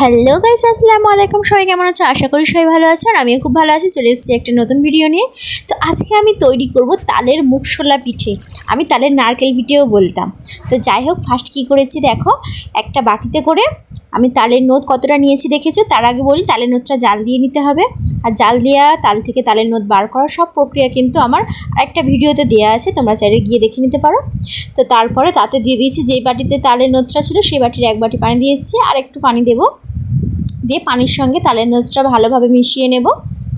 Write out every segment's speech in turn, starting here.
Hello guys আসসালামু আলাইকুম। সবাই কেমন আছো? আশা করি সবাই ভালো আছো আর আমিও খুব ভালো আছি। চলে এসেছি একটা নতুন ভিডিও নিয়ে। তো আজকে আমি তৈরি করব তালের মুখশোলা পিঠে। আমি তালের নারকেল পিঠেও বলতাম। তো যাই হোক ফার্স্ট কী করেছি দেখো? একটা বাটিতে করে আমি তালের নোদ কতটা নিয়েছি দেখেছ? তার আগে বলি, তালের নোদটা জাল দিয়ে নিতে হবে। আর জাল দেওয়া তাল থেকে তালের নোদ বার করার সব প্রক্রিয়া কিন্তু আমার আরেকটা ভিডিওতে দেওয়া আছে, তোমরা চাইলে গিয়ে দেখে নিতে পারো। তো তারপরে তাতে দিয়ে দিয়েছি যেই বাটিতে তালের নোদটা ছিল সেই বাটির এক বাটি পানি দিয়েছি, আর একটু পানি দেবো। দিয়ে পানির সঙ্গে তালের নোদটা ভালোভাবে মিশিয়ে নেব।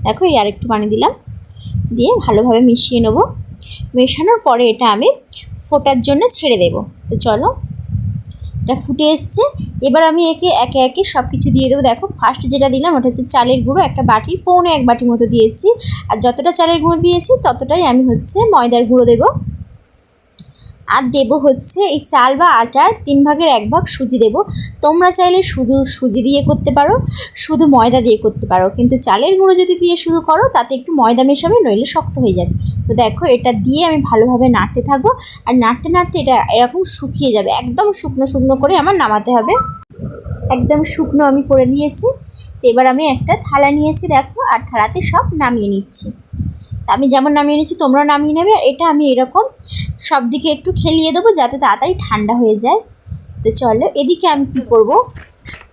দেখো এই আর একটু পানি দিলাম। দিয়ে ভালোভাবে মিশিয়ে নেব। মেশানোর পরে এটা আমি ফোটার জন্য ছেড়ে দেব। তো চলো এটা ফুটে এসছে। এবার আমি একে একে একে সব কিছু দিয়ে দেবো। দেখো ফার্স্ট যেটা দিলাম, ওটা হচ্ছে চালের গুঁড়ো। একটা বাটির পৌনে এক বাটি মতো দিয়েছি। আর যতটা চালের গুঁড়ো দিয়েছি, ততটাই আমি হচ্ছে ময়দার গুঁড়ো দেবো। আর দেবো হচ্ছে এই চাল বা আটার তিন ভাগের এক ভাগ সুজি দেবো। তোমরা চাইলে শুধু সুজি দিয়ে করতে পারো, শুধু ময়দা দিয়ে করতে পারো। কিন্তু চালের গুঁড়ো যদি দিয়ে শুধু করো, তাতে একটু ময়দা মেশাবে, নইলে শক্ত হয়ে যাবে। তো দেখো, এটা দিয়ে আমি ভালোভাবে নাড়তে থাকব। আর নাড়তে নাড়তে এটা এরকম শুকিয়ে যাবে। একদম শুকনো শুকনো করে আমার নামাতে হবে। একদম শুকনো আমি করে নিয়েছি। তো এবার আমি একটা থালা নিয়েছি, দেখো, আর থালাতে সব নামিয়ে নিচ্ছি। আমি যেমন নামিয়ে নিচ্ছি, তোমরাও নামিয়ে নেবে। আর এটা আমি এরকম সব দিকে একটু খেলিয়ে দেবো যাতে তাড়াতাড়ি ঠান্ডা হয়ে যায়। তো চলো, এদিকে আমি কি করব?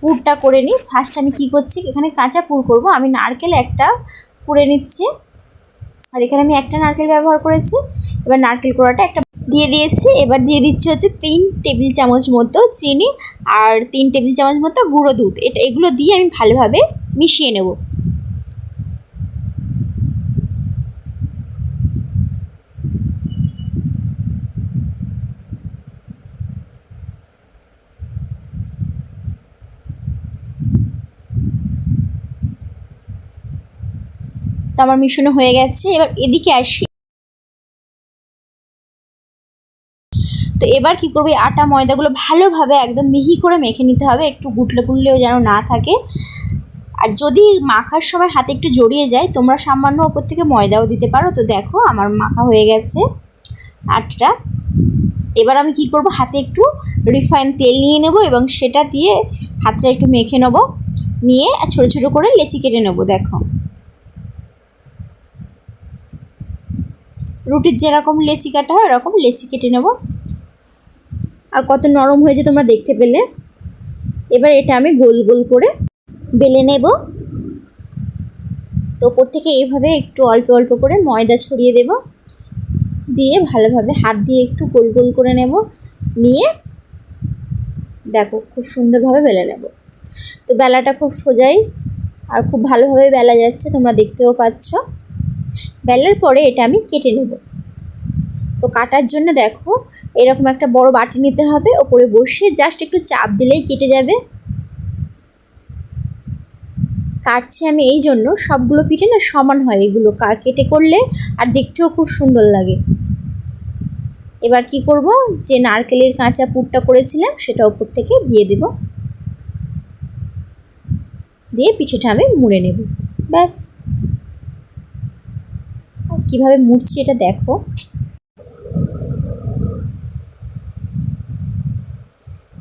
পুরটা করে নিই। ফার্স্ট আমি কি করছি? এখানে কাঁচা পুর করব। আমি নারকেল একটা পুড়ে নিচ্ছি। আর এখানে আমি একটা নারকেল ব্যবহার করেছি। এবার নারকেল কোড়াটা একটা দিয়ে দিয়েছি। এবার দিয়ে দিচ্ছি হচ্ছে তিন টেবিল চামচ মতো চিনি আর তিন টেবিল চামচ মতো গুঁড়ো দুধ। এটা এগুলো দিয়ে আমি ভালোভাবে মিশিয়ে নেব। তো আমার মিশানো হয়ে গেছে, এবার এদিকে আসি। তো এবার কি করব আটা ময়দাগুলো ভালোভাবে একদম মিহি করে মেখে নিতে হবে, একটু গুটলে গুটলেও যেন না থাকে। আর যদি মাখার সময় হাতে একটু জড়িয়ে যায়, তোমরা সামান্য ওপর থেকে ময়দাও দিতে পারো। তো দেখো, আমার মাখা হয়ে গেছে আটটা। এবার আমি কি করব, হাতে একটু রিফাইন তেল নিয়ে নেব এবং সেটা দিয়ে হাতটা একটু মেখে নেব। নিয়ে ছোটো ছোটো করে লেচি কেটে নেব, দেখো। রুটির যেরকম লেচি কাটা হয়, ওরকম লেচি কেটে নেব। আর কত নরম হয়েছে তোমরা দেখতে পেলে। এবার এটা আমি গোল গোল করে বেলে নেব। তো ওপর থেকে এইভাবে একটু অল্প অল্প করে ময়দা ছড়িয়ে দেব। দিয়ে ভালোভাবে হাত দিয়ে একটু গোল গোল করে নেব। নিয়ে দেখো খুব সুন্দরভাবে বেলে নেব। তো বেলাটা খুব সোজাই আর খুব ভালোভাবে বেলা যাচ্ছে, তোমরা দেখতেও পাচ্ছ। বেলার পরে এটা আমি কেটে নেব। তো কাটার জন্য দেখো, এরকম একটা বড় বাটি নিতে হবে, ওপরে বসে জাস্ট একটু চাপ দিলেই কেটে যাবে। কাটছি আমি এই জন্য, সবগুলো পিঠে না সমান হয় এগুলো কেটে করলে, আর দেখতেও খুব সুন্দর লাগে। এবার কি করব, যে নারকেলের কাঁচা পুরটা করেছিলাম, সেটা ওপর থেকে দিয়ে দেব। দিয়ে পিঠেটা আমি মুড়ে নেব, ব্যাস। কীভাবে মুড়ছি এটা দেখো।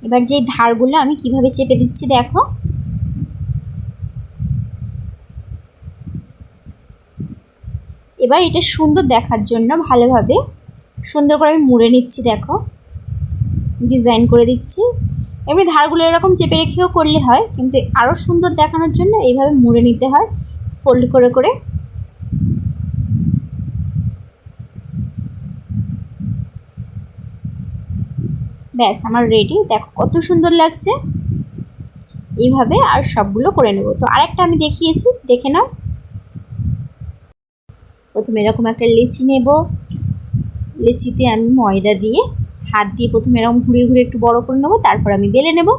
এবার যে ধারগুলো আমি কীভাবে চেপে দিচ্ছি দেখো। এবার এটা সুন্দর দেখার জন্য ভালোভাবে সুন্দর করে আমি মুড়ে নিচ্ছি দেখো। ডিজাইন করে দিচ্ছি। এমনি ধারগুলো এরকম চেপে রেখেও করলে হয়, কিন্তু আরও সুন্দর দেখানোর জন্য এইভাবে মুড়ে নিতে হয়, ফোল্ড করে করে। ব্যাস, আমার রেডি দেখো কত সুন্দর লাগছে। এইভাবে আর সবগুলো করে নেব। তো আরেকটা আমি দেখিয়েছি, দেখে নাও। প্রথমে এরকম একটা লেচি নেব। লেচিতে আমি ময়দা দিয়ে হাত দিয়ে প্রথমে এরকম ঘুরে ঘুরে একটু বড় করে নেব, তারপর আমি বেলে নেব।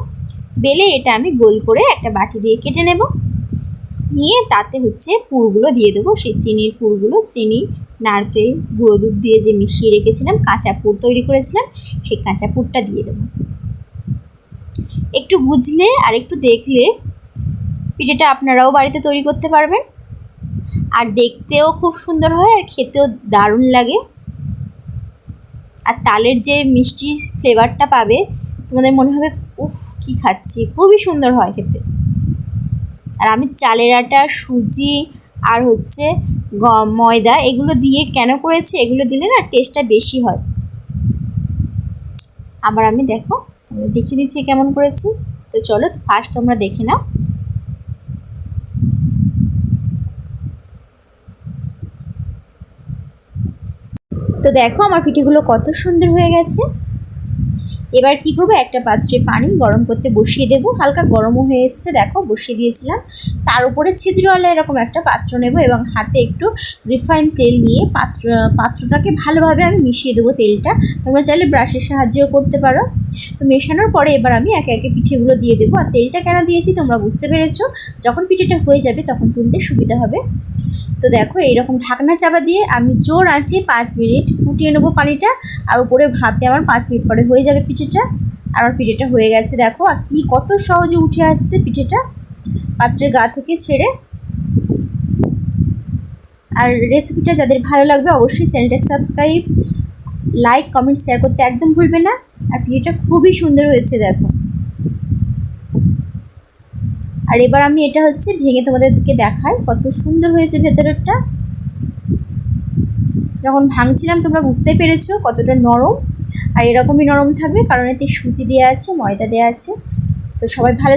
বেলে এটা আমি গোল করে একটা বাটি দিয়ে কেটে নেব। নিয়ে তাতে হচ্ছে পুরগুলো দিয়ে দেবো। সেই চিনির পুরগুলো, চিনি নারকেল গুঁড়ো দুধ দিয়ে যে মিশিয়ে রেখেছিলাম, কাঁচা পুর তৈরি করেছিলাম, সেই কাঁচা পুরটা দিয়ে দেবো। একটু বুঝলে আর একটু দেখলে পিঠেটা আপনারাও বাড়িতে তৈরি করতে পারবেন। আর দেখতেও খুব সুন্দর হয় আর খেতেও দারুণ লাগে। আর তালের যে মিষ্টি ফ্লেভারটা পাবে, তোমাদের মনে হবে, উফ, কী খাচ্ছি, খুবই সুন্দর হয় খেতে। আর আমি চালের আটা, সুজি, আর হচ্ছে গ- ময়দা, এগুলো দিয়ে কেন করেছি? এগুলো দিলে না টেস্টটা বেশি হয়। আবার আমি দেখো দেখিয়ে দিচ্ছি কেমন করেছি। তো চলো ফার্স্ট তোমরা দেখে নাও। তো দেখো, আমার পিঠেগুলো কত সুন্দর হয়ে গেছে। এবার কি করব? একটা পাত্রে পানি গরম করতে বসিয়ে দেবো। হালকা গরমও হয়ে এসছে, দেখো, বসিয়ে দিয়েছিলাম। তার উপরে ছিদ্রওয়ালা এরকম একটা পাত্র নেব এবং হাতে একটু রিফাইন তেল নিয়ে পাত্র, পাত্রটাকে ভালোভাবে আমি মিশিয়ে দেবো তেলটা। তোমরা চাইলে ব্রাশের সাহায্যেও করতে পারো। তো মেশানোর পরে এবার আমি একে একে পিঠেগুলো দিয়ে দেবো। আর তেলটা কেন দিয়েছি তোমরা বুঝতে পেরেছ? যখন পিঠেটা হয়ে যাবে তখন তুলতে সুবিধা হবে। তো দেখো, এইরকম ঢাকনা চাপা দিয়ে আমি জোর আঁচে পাঁচ মিনিট ফুটিয়ে নেব পানিটা, আর উপরে ভাপে আমার পাঁচ মিনিট পরে হয়ে যাবে পিঠেটা। আর আমার পিঠেটা হয়ে গেছে, দেখো, আর কি কত সহজে উঠে আসছে পিঠেটা। পাত্রের গা থেকে ছেড়ে। আর রেসিপিটা যাদের ভালো লাগবে, অবশ্যই চ্যানেলটা সাবস্ক্রাইব লাইক কমেন্ট শেয়ার করতে একদম ভুলবে না। আর পিঠেটা খুবই সুন্দর হয়েছে, দেখো। আর এবার আমি এটা হচ্ছে ভেঙে তোমাদেরকে দেখাই কত সুন্দর হয়েছে ভেতরেরটা। যখন ভাঙছিলাম, তোমরা বুঝতে পেরেছ কতটা নরম। আর এরকমই নরম থাকবে, কারণ এতে সুজি দেওয়া আছে, ময়দা দেওয়া আছে। তো সবাই ভালো